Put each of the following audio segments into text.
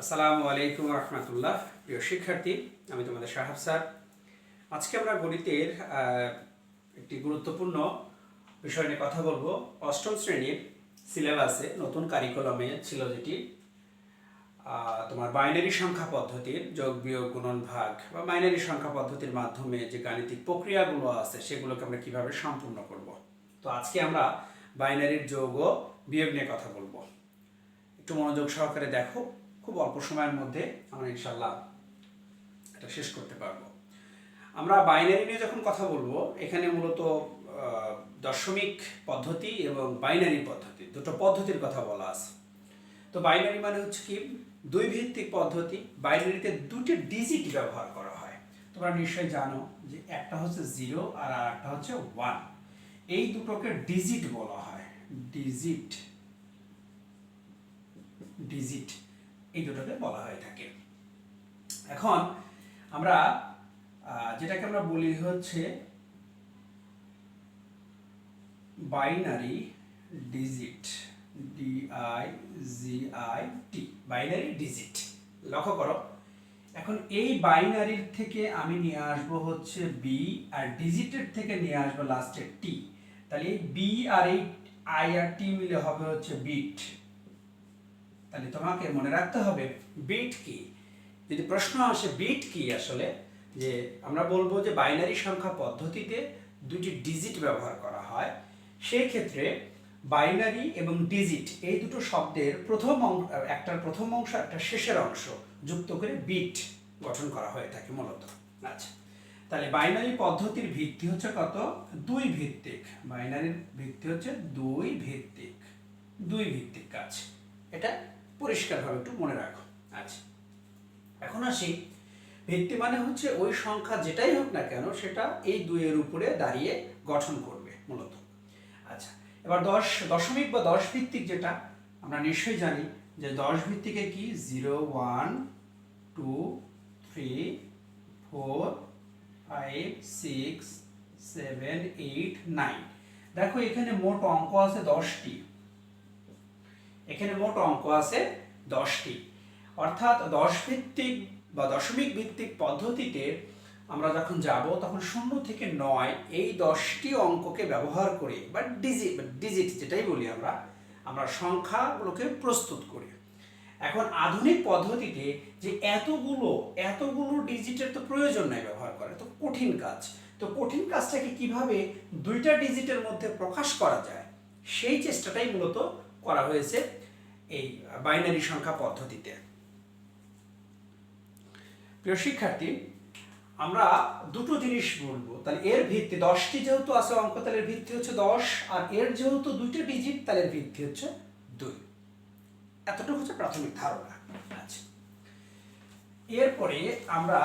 আসসালামু আলাইকুম রহমতুল্লাহ। প্রিয় শিক্ষার্থী, আমি তোমাদের সাহাব স্যার। আজকে আমরা গণিতের একটি গুরুত্বপূর্ণ বিষয় নিয়ে কথা বলব। অষ্টম শ্রেণির সিলেবাসে নতুন কারিকুলামে ছিল যেটি তোমার বাইনারি সংখ্যা পদ্ধতির যোগ, বিয়োগ, গুণন, ভাগ বা বাইনারি সংখ্যা পদ্ধতির মাধ্যমে যে গাণিতিক প্রক্রিয়াগুলো আছে সেগুলোকে আমরা কীভাবে সম্পূর্ণ করব। তো আজকে আমরা বাইনারির যোগ ও বিয়োগ নিয়ে কথা বলব। একটু মনোযোগ সহকারে দেখো। খুব অল্প সময়ের মধ্যে আমরা ইনশাল্লাহ এটা শেষ করতে পারব। আমরা বাইনারি নিয়ে যখন কথা বলব, এখানে মূলত দশমিক পদ্ধতি এবং বাইনারি পদ্ধতি, দুটো পদ্ধতির কথা বলা আছে। তো বাইনারি মানে হচ্ছে কি? দুই ভিত্তিক পদ্ধতি বাইনারিতে দুটি ডিজিট ব্যবহার করা হয়। তোমরা নিশ্চয়ই জানো যে একটা হচ্ছে জিরো আর একটা হচ্ছে ওয়ান এই দুটোকে ডিজিট বলা হয়। ডিজিট ডিজিট এই দুটোকে বলা হয়ে থাকে। এখন আমরা যেটাকে আমরা বলি হচ্ছে binary digit D I G I T binary digit লক্ষ্য করো, এখন এই বাইনারির থেকে আমি নিয়ে আসব হচ্ছে বি আর ডিজিটের থেকে নিয়ে আসব লাস্টের টি তাহলে বি আর এই আই আর টি মিলে হবে হচ্ছে বিট তাহলে তোমাকে মনে রাখতে হবে বিট কি? যদি প্রশ্ন আসে বিট কি আসলে? যে আমরা বলব যে বাইনারি সংখ্যা পদ্ধতিতে দুটি ডিজিট ব্যবহার করা হয় সেই ক্ষেত্রে বাইনারি এবং ডিজিট এই দুটো শব্দের প্রথম অংশ একটার প্রথম অংশ, একটা শেষের অংশ যুক্ত করে বিট গঠন করা হয়ে থাকে মূলত। আচ্ছা তাহলে বাইনারি পদ্ধতির ভিত্তি হচ্ছে কত? দুই ভিত্তিক। বাইনারির ভিত্তি হচ্ছে দুই ভিত্তিক। দুই ভিত্তিক কাজ। এটা পরিষ্কারভাবে একটু মনে রাখো। আচ্ছা। এখন আসি। ভিত্তি মানে হচ্ছে ওই সংখ্যা যেটাই হোক না কেন সেটা এই দুইয়ের উপরে দাঁড়িয়ে গঠন করবে মূলত। আচ্ছা এবার দশ দশমিক বা দশ ভিত্তিক যেটা আমরা নিশ্চয়ই জানি যে দশ ভিত্তিকে কি? Zero one two three four five six seven eight nine. দেখো এখানে মোট অঙ্ক আছে দশটি। এখানে মোট অঙ্ক আছে দশটি। অর্থাৎ দশ ভিত্তিক বা দশমিক ভিত্তিক পদ্ধতিতে আমরা যখন যাব, তখন শূন্য থেকে নয় এই দশটি অঙ্ককে ব্যবহার করে বা ডিজিট ডিজিট যেটাই বলি আমরা আমরা সংখ্যাগুলোকে প্রস্তুত করি। এখন আধুনিক পদ্ধতিতে যে এতগুলো এতগুলো ডিজিটের তো প্রয়োজন নাই ব্যবহার করে তো কঠিন কাজ। তো কঠিন কাজটাকে কীভাবে দুইটা ডিজিটের মধ্যে প্রকাশ করা যায়, সেই চেষ্টাটাই মূলত করা হয়েছে এই বাইনারি সংখ্যা পদ্ধতিতে। প্রিয় শিক্ষার্থী, আমরা দুটো জিনিস বলব। তাহলে এর ভিত্তি, দশটি যেহেতু আছে অঙ্ক, তাহলে এর ভিত্তি হচ্ছে দশ, আর এর যেহেতু দুইটা ডিজিট তাহলে এর ভিত্তি হচ্ছে দুই। এতটুকু হচ্ছে প্রাথমিক ধারণা। আচ্ছা। এরপরে আমরা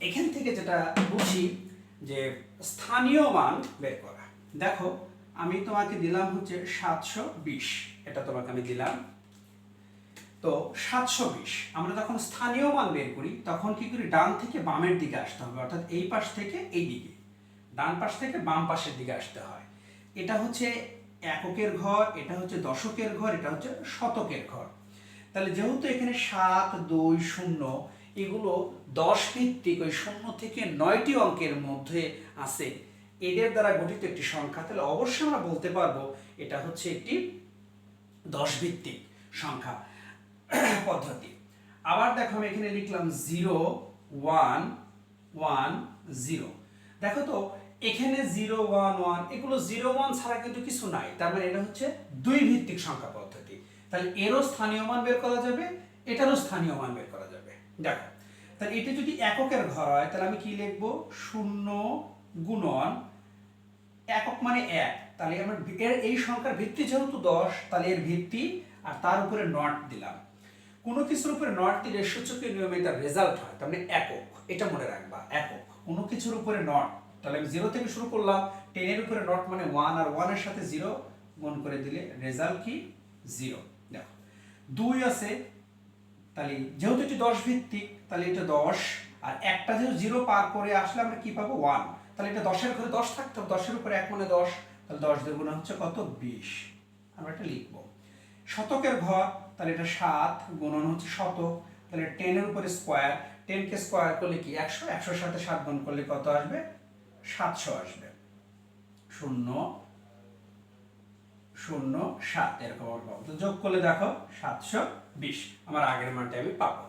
এখান থেকে যেটা বুঝি যে স্থানীয় মান বের করা। দেখো আমি তোমাকে দিলাম হচ্ছে সাতশো বিশ। এটা তোমাকে আমি দিলাম। তো সাতশো বিশ, আমরা যখন স্থানীয় মান বের করি, তখন কি করি? ডান থেকে বামের দিকে আসতে হবে, অর্থাৎ এই পাশ থেকে এই দিকে ডান পাশ থেকে বাম পাশের দিকে আসতে হয়। এটা হচ্ছে এককের ঘর, এটা হচ্ছে দশকের ঘর, এটা হচ্ছে শতকের ঘর। তাহলে যেহেতু এখানে সাত, দুই, শূন্য, এগুলো দশ ভিত্তিক, ওই শূন্য থেকে নয়টি অঙ্কের মধ্যে আছে এদের দ্বারা গঠিত একটি সংখ্যা, তাহলে অবশ্যই আমরা বলতে পারব এটা হচ্ছে একটি দশ ভিত্তিক সংখ্যা পদ্ধতি। আবার দেখো আমি এখানে লিখলাম জিরো, ওয়ান ওয়ান, জিরো। দেখো তো, এখানে জিরো, ওয়ান ওয়ান, এগুলো জিরো, ওয়ান ছাড়া কিন্তু কিছু নাই। তার মানে এটা হচ্ছে দুই ভিত্তিক সংখ্যা পদ্ধতি। তাহলে এরও স্থানীয় মান বের করা যাবে, এটারও স্থানীয় মান বের করা যাবে। দেখো, তাহলে এটা যদি এককের ঘর হয়, তাহলে আমি কি লিখব? শূন্য গুণন একক মানে এক। তাহলে আমার এর এই সংখ্যার ভিত্তি যেহেতু দশ, তাহলে এর ভিত্তি আর তার উপরে নট দিলাম। কোনো কিছুর উপরে নট দিলে সূচকের নিয়মে তার রেজাল্ট হয়, তার মানে একক। এটা মনে রাখবা, একক। কোনো কিছুর উপরে নট তাহলে আমি জিরো থেকে শুরু করলাম। টেনের উপরে নট মানে ওয়ান আর ওয়ানের সাথে জিরো গুণ করে দিলে রেজাল্ট কি? জিরো দেখো, দুই আছে, তাহলে যেহেতু এটি দশ ভিত্তিক, তাহলে এটা দশ। আর একটা যেহেতু জিরো পার করে আসলে আমরা কি পাবো? ওয়ান তাহলে এটা দশের ঘরে দশ থাকতো দশের উপরে এক মানে দশ, তাহলে দশ দুগুণে হচ্ছে কত? বিশ। আমরা এটা লিখব। শতকের ঘর তাহলে এটা সাত, গুণন হচ্ছে শতক, তাহলে টেনের উপরে স্কোয়ার টেনকে স্কোয়ার করলে কি একশো? একশোর সাথে সাত গুণ করলে কত আসবে? সাতশো আসবে। শূন্য শূন্য, সাত, এরকম পাবো। তো যোগ করলে দেখো, সাতশো বিশ। আমার আগের মানটা আমি পাবো।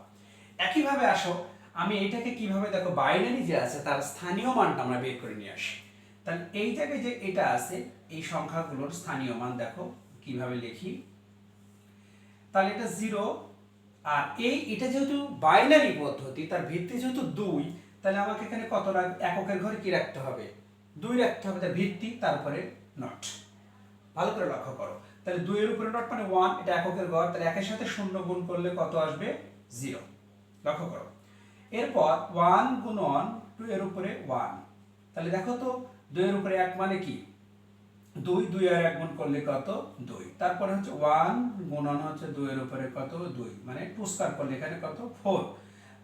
একইভাবে আসো আমি এটাকে কীভাবে দেখো বাইনারি যে আছে, তার স্থানীয় মানটা আমরা বের করে নিয়ে আসি। তাহলে এই জায়গায় যে এটা আছে, এই সংখ্যাগুলোর স্থানীয় মান দেখো, কীভাবে লিখি। তাহলে এটা জিরো আর এই, এটা যেহেতু বাইনারি পদ্ধতি, তার ভিত্তি যেহেতু দুই, তাহলে আমাকে এখানে কত রাখ, এককের ঘরে কি রাখতে হবে? দুই রাখতে হবে, তার ভিত্তি তারপরে নট ভালো করে লক্ষ্য করো। তাহলে দুইয়ের উপরে নট মানে ওয়ান এটা এককের ঘর, তাহলে একের সাথে শূন্য গুণ করলে কত আসবে? জিরো লক্ষ্য করো। এরপর ওয়ান গুণন টু এর উপরে ওয়ান। তাহলে দেখো তো, দুইয়ের উপরে এক মানে কি? দুই দুই আর এক গুণ করলে কত? দুই। তারপরে হচ্ছে ওয়ান গুণন হচ্ছে দুইয়ের উপরে কত? দুই। মানে টু স্কোয়ার করলে এখানে কত? ফোর।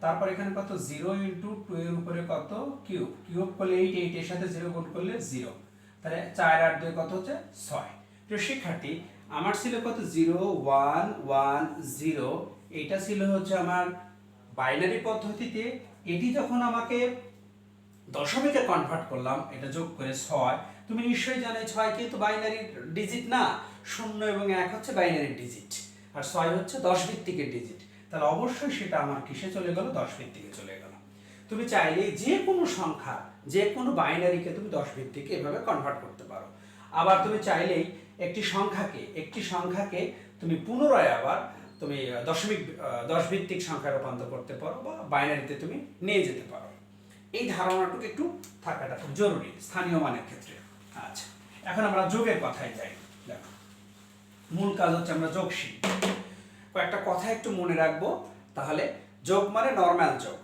তারপর এখানে কত? জিরো ইন্টু টু এর উপরে কত? কিউব। কিউব করলে এইট এইট এর সাথে জিরো গুণ করলে জিরো। তাহলে চার আর দুই কত হচ্ছে? ছয়। প্রিয় শিক্ষার্থী, আমার ছিল কত? Zero, one one, zero. এইটা ছিল হচ্ছে আমার বাইনারি পদ্ধতিতে এটি যখন আমাকে দশমিকে কনভার্ট করলাম, এটা যোগ করে ছয়, তুমি নিশ্চয়ই জানো ছয় কিন্তু বাইনারি ডিজিট না, শূন্য এবং এক হচ্ছে বাইনারি ডিজিট আর ছয় হচ্ছে দশ ভিত্তিকের ডিজিট তাহলে অবশ্যই সেটা আমার কিসে চলে গেল? দশ ভিত্তিকে চলে গেল। তুমি চাইলে যে কোনো সংখ্যা, যে কোনো বাইনারিকে তুমি দশ ভিত্তিকে এভাবে কনভার্ট করতে পারো। আবার তুমি চাইলেই একটি সংখ্যাকে একটি সংখ্যাকে তুমি পুনরায় আবার তুমি দশমিক দশ ভিত্তিক সংখ্যা রূপান্তর করতে পারো বা বাইনারিতে তুমি নিয়ে যেতে পারো। এই ধারণাটুকু একটু থাকাটা খুব জরুরি, স্থানীয় মানের ক্ষেত্রে। আচ্ছা এখন আমরা যোগের কথায় যাই। দেখো, মূল কাজ হচ্ছে আমরা যোগ শিখব কয়েকটা কথা একটু মনে রাখব, তাহলে যোগ মানে নর্মাল যোগ।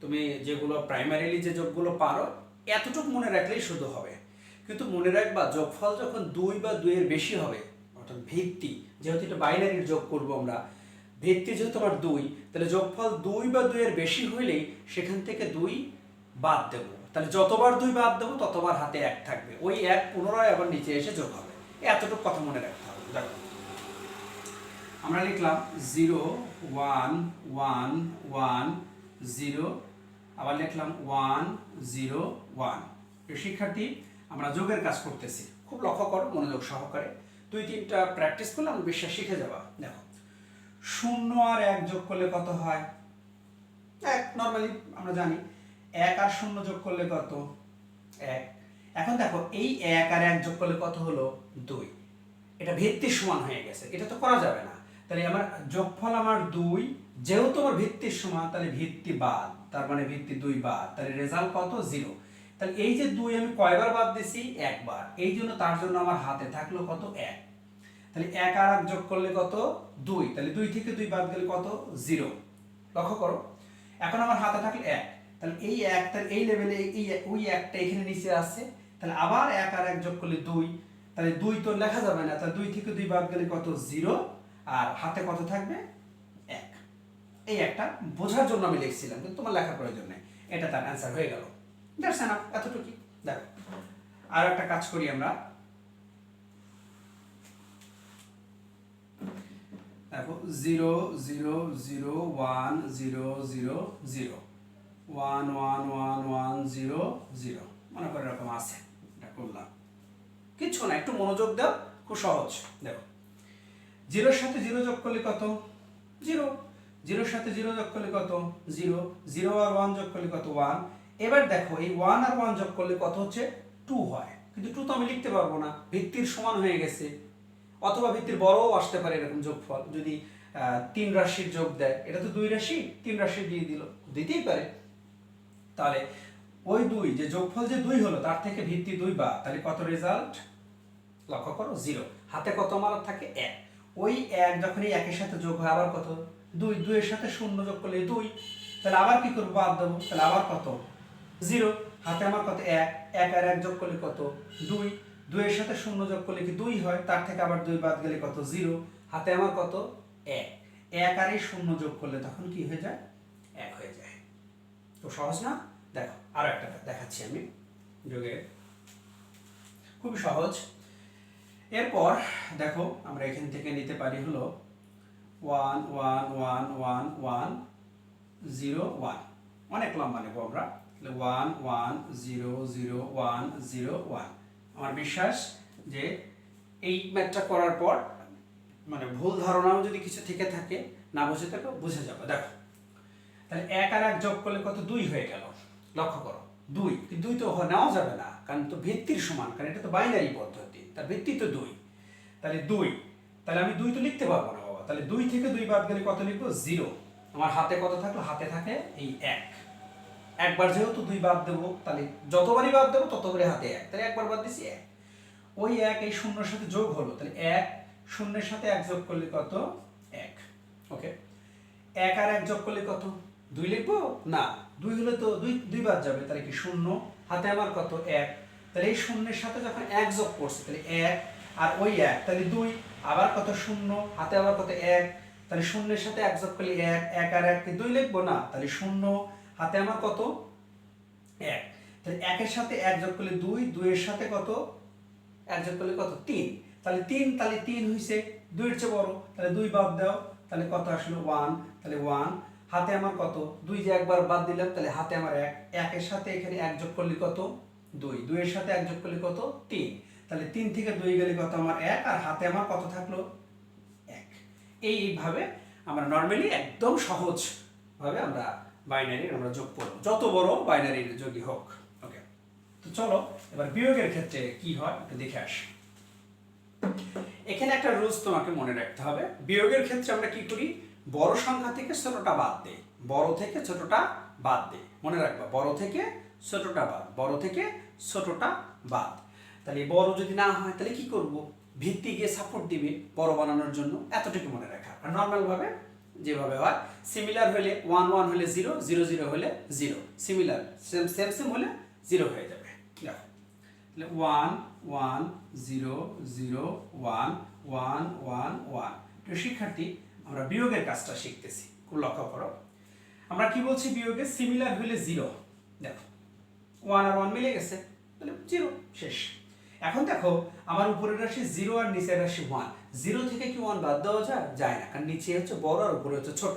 তুমি যেগুলো প্রাইমারিলি যে যোগগুলো পারো, এতটুকু মনে রাখলেই শুধু হবে। কিন্তু মনে রাখবা, যোগফল যখন দুই বা দুইয়ের বেশি হবে অর্থাৎ ভিত্তি। যেহেতু এটা বাইনারির যোগ করব আমরা, ভিত্তি যেহেতু আমার দুই, তাহলে যোগফল দুই বা দুইয়ের বেশি হইলেই সেখান থেকে দুই বাদ দেবো। তাহলে যতবার দুই বাদ দেবো, ততবার হাতে এক থাকবে। ওই এক পুনরায় আবার নিচে এসে যোগ হবে। এতটুকু কথা মনে রাখতে হবে। দেখো, আমরা লিখলাম zero, one one one, zero, আবার লিখলাম ওয়ান, জিরো, ওয়ান। শিক্ষার্থী, আমরা যোগের কাজ করতেছি। খুব লক্ষ্য করো, মনোযোগ সহকারে। দুই তিনটা প্র্যাকটিস করলে আমরা বিশ্বাস শিখে যাবা দেখো, শূন্য আর এক যোগ করলে কত হয়? এক নর্মালি আমরা জানি, এক আর শূন্য যোগ করলে কত? এক। এখন দেখো, এই এক আর এক যোগ করলে কত হলো? দুই। এটা ভিত্তির সমান হয়ে গেছে। এটা তো করা যাবে না। তাহলে আমার যোগফল আমার দুই, যেহেতু আমার ভিত্তির সমান, তাহলে ভিত্তি বাদ। তার মানে ভিত্তি দুই বাদ। তাহলে রেজাল্ট কত? জিরো তাহলে এই যে দুই আমি কয়বার বাদ দিছি? একবার। এই জন্য তার জন্য আমার হাতে থাকল কত? এক। তাহলে এক আর এক যোগ করলে কত? দুই। তাহলে দুই থেকে দুই বাদ গেলে কত? জিরো। লক্ষ্য করো। এখন আমার হাতে থাকলে এক। তাহলে এই এক, তাহলে এই লেভেলে এই ওই একটা এখানে নিচে আসছে তাহলে আবার এক আর এক যোগ করলে দুই। তাহলে দুই তো লেখা যাবে না। তাহলে দুই থেকে দুই বাদ গেলে কত? জিরো। আর হাতে কত থাকবে? এক। এই একটা বোঝার জন্য আমি লিখছিলাম, কিন্তু তোমার লেখার প্রয়োজন নেই। এটা তার অ্যান্সার হয়ে গেল। দ্যাটস এনাফ এতটুকুই। দেখো, আর একটা কাজ করি আমরা। দেখো, zero zero zero, one, zero zero zero. One one one one, zero zero. মনে করে এরকম আছে। এটা করলাম। কিচ্ছু না, একটু মনোযোগ দাও, খুব সহজ। দেখো, জিরোর সাথে জিরো যোগ করলে কত? জিরো। জিরোর সাথে জিরো যোগ করলে কত? জিরো। জিরো আর ওয়ান যোগ করলে কত? ওয়ান। এবার দেখো, এই ওয়ান আর ওয়ান যোগ করলে কত হচ্ছে? টু হয়। কিন্তু টু তো আমি লিখতে পারব না। ভিত্তির সমান হয়ে গেছে। অথবা ভিত্তির বড়ও আসতে পারে এরকম যোগফল। যদি তিন রাশির যোগ দেয়, এটা তো দুই রাশি, তিন রাশি দিয়ে দিল। দিতেই পারে। তাহলে ওই দুই, যে যোগফল যে দুই হলো, তার থেকে ভিত্তি দুই বা, তাহলে কত রেজাল্ট লক্ষ্য করো জিরো হাতে কত আমার থাকে? এক। ওই এক যখন এই একের সাথে যোগ হয়, আবার কত? দুই। দুইয়ের সাথে শূন্য যোগ করলে দুই। তাহলে আবার কি করব? বাদ দেবো। তাহলে আবার কত? জিরো। হাতে আমার কত? এক। এক আর এক যোগ করলে কত? দুই। দুইয়ের সাথে শূন্য যোগ করলে কি দুই হয়? তার থেকে আবার দুই বাদ গেলে কত? জিরো। হাতে আমার কত? এক। এক আর এই শূন্য যোগ করলে তখন কি হয়ে যায়? এক হয়ে যায়। তো সহজ না? দেখো, আরও একটা দেখাচ্ছি আমি যোগে। খুবই সহজ। এরপর দেখো, আমরা এখান থেকে নিতে পারি হলো one one one one one, zero, one. অনেক লম্বা নেব আমরা। One one zero zero one zero one আমার বিশ্বাস যে এই ম্যাথটা করার পর মানে ভুল ধারণাও যদি কিছু থেকে থাকে, না বুঝে থাকে বুঝে যাবে। দেখো, তাহলে এক আর এক যোগ করলে কত? দুই হয়ে গেল। লক্ষ্য করো, দুই। দুই তো নেওয়া যাবে না, কারণ তো ভিত্তির সমান, কারণ এটা তো বাইনারি পদ্ধতি, তার ভিত্তি তো দুই। তাহলে দুই, তাহলে আমি দুই তো লিখতে পারব না বাবা। তাহলে দুই থেকে দুই বাদ গেলে কত লিখব? জিরো আমার হাতে কত থাকল? হাতে থাকে এই এক। একবার যেহেতু দুই বাদ দেবো, তাহলে যতবারই বাদ দেবো, ততবারই হাতে এক। তাহলে একবার বাদ দিছি এক। ওই এক, এই শূন্যের সাথে যোগ হলো, তাহলে এক শূন্যের সাথে এক যোগ করলে কত? এক। ওকে? এক আর এক যোগ করলে কত? দুই লিখব? না, দুই হলে তো দুই দুই বাদ যাবে, তাহলে কি শূন্য? হাতে আমার কত? এক। তাহলে এই শূন্যের সাথে যখন এক যোগ করছে, তাহলে এক আর ওই এক, তাহলে দুই। আবার কত শূন্য? হাতে আবার কত? এক। তাহলে শূন্যের সাথে এক যোগ করলে এক এক আর এক দুই লিখব? না, তাহলে শূন্য হাতে আমার কত? এক। তাহলে একের সাথে এক যোগ করলে দুই, দুইয়ের সাথে কত? এক যোগ করলে কত? তিন। তাহলে তিন তাহলে তিন হইছে দুইয়ের চেয়ে বড়। তাহলে দুই বাদ দাও, তাহলে কত আসলো? ওয়ান। তাহলে ওয়ান। হাতে আমার কত? দুই যে একবার বাদ দিলাম, তাহলে হাতে আমার এক। একের সাথে এখানে এক যোগ করলে কত? দুই। দুইয়ের সাথে এক যোগ করলে কত? তিন। তাহলে তিন থেকে দুই গেলে কত আমার এক? আর হাতে আমার কত থাকল? এক। এইভাবে আমরা নর্মালি একদম সহজ ভাবে আমরা বাইনারির আমরা যোগ করব। যত বড় বাইনারির যোগই হোক ওকে তো চলো, এবার বিয়োগের ক্ষেত্রে কি হয় একটু দেখে আসি। এখানে একটা রুলস তোমাকে মনে রাখতে হবে। বিয়োগের ক্ষেত্রে আমরা কি করি? বড় সংখ্যা থেকে ছোটটা বাদ দেই। বড় থেকে ছোটটা বাদ দেই। মনে রাখবা, বড় থেকে ছোটটা বাদ, বড় থেকে ছোটটা বাদ। তাহলে বড় যদি না হয়, তাহলে কি করব? ভিত্তি গিয়ে সাপোর্ট দিবে বড় বানানোর জন্য, এতটুকু মনে রাখা। আর নর্মাল ভাবে যেভাবে হয় সিমিলার হলে ওয়ান ওয়ান হলে জিরো জিরো জিরো হলে zero similar same same same হলে জিরো হয়ে যাবে। দেখো one one zero zero one one one one তো শিক্ষার্থী, আমরা বিয়োগের কাজটা শিখতেছি, খুব লক্ষ্য করো। আমরা কি বলছি বিয়োগে? সিমিলার হলে জিরো দেখো ওয়ান আর ওয়ান মিলে গেছে, তাহলে জিরো শেষ। এখন দেখো, আমার উপরের রাশি জিরো আর নিচের রাশি ওয়ান জিরো থেকে কি ওয়ান বাদ দেওয়া যায়? যায় না, কারণ নিচে হচ্ছে বড় আর উপরে হচ্ছে ছোট।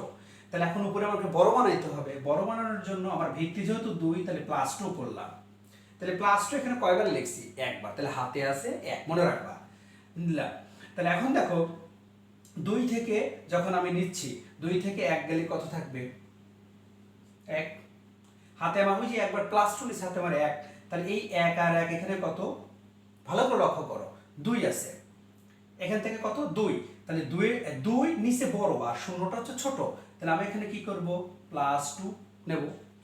তাহলে এখন উপরে আমাকে বড় বানাইতে হবে। বড় বানানোর জন্য আমার ভিত্তি যেহেতু দুই, তাহলে প্লাস টু করলাম। তাহলে প্লাস টু এখানে কয়বার লিখছি? একবার। তাহলে হাতে আছে এক, মনে রাখবা। নিলাম। তাহলে এখন দেখো, দুই থেকে যখন আমি নিচ্ছি, দুই থেকে এক গেলে কত থাকবে? এক। হাতে আমার যে একবার প্লাস টু নিচ্ছে, হাতে আমার এক। তাহলে এই এক আর এক এখানে কত? ভালো করে লক্ষ্য করো। দুই আছে। এখান থেকে কত? দুই। তাহলে দুই দুই নিচে বড় আর শূন্যটা হচ্ছে ছোট। তাহলে আমি এখানে কি করব? প্লাস টু নেব।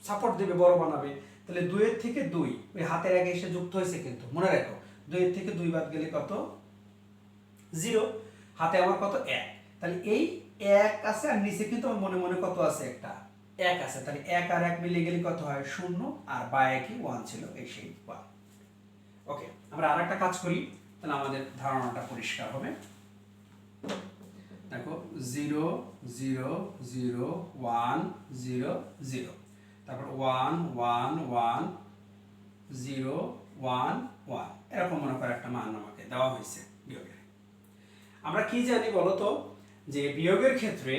সাপোর্ট দেবে, বড় বানাবে। তাহলে দুইয়ের থেকে দুই, ওই হাতের আগে এসে যুক্ত হয়েছে কিন্তু। মনে রাখো, দুইয়ের থেকে দুই বাদ গেলে কত? জিরো হাতে আমার কত? এক। তাহলে এই এক আছে আর নিচে কিন্তু আমার মনে মনে কত আছে একটা? এক আছে। তাহলে এক আর এক মিলে গেলে কত হয়? শূন্য। আর বা একই ওয়ান ছিল। এই সেই ওয়ান ওকে আমরা আর একটা কাজ করি, তাহলে আমাদের ধারণাটা পরিষ্কার হবে। দেখো zero zero zero one zero zero তারপর one one one zero one one এরকম মনে করে একটা মান আমাকে দেওয়া হয়েছে বিয়োগের। আমরা কি জানি বলতো? যে বিয়োগের ক্ষেত্রে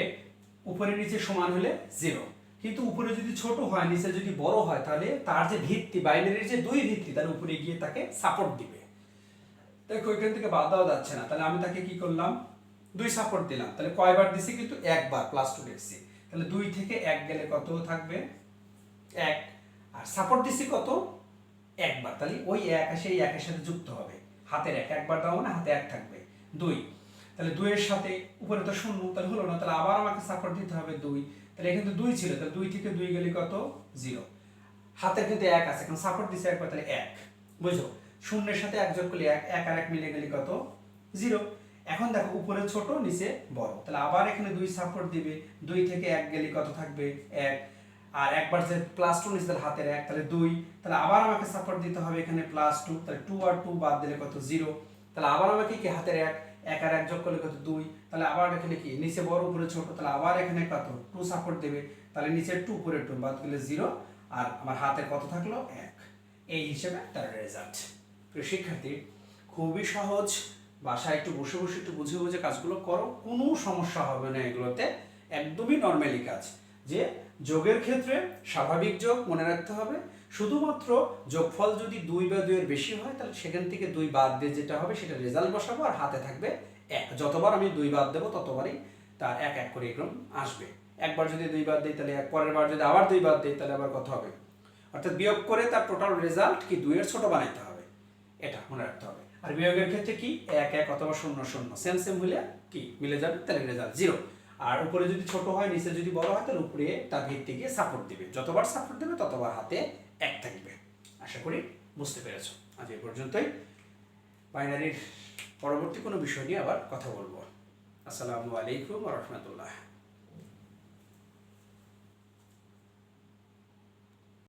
উপরে নিচে সমান হলে জিরো কিন্তু উপরে যদি ছোট হয়, নিচে যদি বড় হয়, তাহলে তার যে ভিত্তি বাইনারির যে দুই ভিত্তি তার উপরে গিয়ে তাকে সাপোর্ট দিবে। দেখো, এখান থেকে বাদ দেওয়া যাচ্ছে না। তাহলে আমি তাকে কি করলাম? দুই সাপোর্ট দিলাম। তাহলে কয়বার দিছি কিন্তু একবার প্লাস টু লিখছি তাহলে দুই থেকে এক গেলে কত থাকবে? এক। আর সাপোর্ট দিছি কত? একবার। তাহলে ওই এক আসে এই একের সাথে যুক্ত হবে। হাতের এক। একবার দাও না, হাতে এক থাকবে। দুই। তাহলে দুইয়ের সাথে, উপরে তো শূন্য, তাহলে হলো না। তাহলে আবার আমাকে সাপোর্ট দিতে হবে দুই। তাহলে এখানে দুই ছিল, তাহলে দুই থেকে দুই গেলে কত? জিরো। হাতের কিন্তু এক আছে কারণ সাপোর্ট দিছে একবার, তাহলে এক। বুঝো শূন্যের সাথে এক যোগ করলে এক এক আর এক মিলে গেলে কত? জিরো। এখন দেখো, উপরে ছোট, নিচে বড়। তাহলে আবার এখানে দুই সাপোর্ট দিবে, দুই থেকে এক গেলে কত থাকবে? এক। আর একবার যে প্লাস টু নিচে হাতের এক, তাহলে দুই। তাহলে আবার আমাকে সাপোর্ট দিতে হবে এখানে প্লাস টু তাহলে টু আর টু বাদ দিলে কত? জিরো। তাহলে আবার আমাকে কি? হাতের এক। এক আর এক যোগ করলে কত? দুই। তাহলে আবার এখানে কি? নিচে বড়, উপরে ছোট। তাহলে আবার এখানে কত টু সাপোর্ট দেবে। তাহলে নিচে টু উপরে টু বাদ দিলে জিরো আর আমার হাতে কত থাকল? এক। এই হিসেবে তার রেজাল্ট শিক্ষার্থী, খুবই সহজ। বাসায় একটু বসে বসে একটু বুঝে বুঝে কাজগুলো করো। কোনো সমস্যা হবে না এগুলোতে। একদমই নর্মালি কাজ। যে যোগের ক্ষেত্রে স্বাভাবিক যোগ মনে রাখতে হবে। শুধুমাত্র যোগফল যদি দুই বা দুইয়ের বেশি হয়, তাহলে সেখান থেকে দুই বাদ দিয়ে যেটা হবে, সেটা রেজাল্ট বসাবো আর হাতে থাকবে এক। যতবার আমি দুই বাদ দেবো, ততবারই তার এক এক করে এরকম আসবে। একবার যদি দুই বাদ দিই, তাহলে এক পরের বার যদি আবার দুই বাদ দিই, তাহলে আবার কত হবে? অর্থাৎ বিয়োগ করে তার টোটাল রেজাল্ট কি দুইয়ের ছোট বানাইতে হবে? এটা মনে রাখতে হবে। আর বিয়োগের ক্ষেত্রে কি? এক এক অথবা শূন্য শূন্য। সেম সেম হলে কি? মিলে যাবে, তাহলে রেজাল্ট জিরো আর উপরে যদি ছোট হয়, নিচে যদি বড় হয়, তাহলে উপরে তার ভিত্তি গিয়ে সাপোর্ট দিবে। যতবার সাপোর্ট দেবে, ততবার হাতে এক থাকবে। আশা করি বুঝতে পেরেছ। আজ এই পর্যন্তই। বাইনারির পরবর্তী কোনো বিষয় নিয়ে আবার কথা বলব। আসসালামু আলাইকুম রহমতুল্লাহ।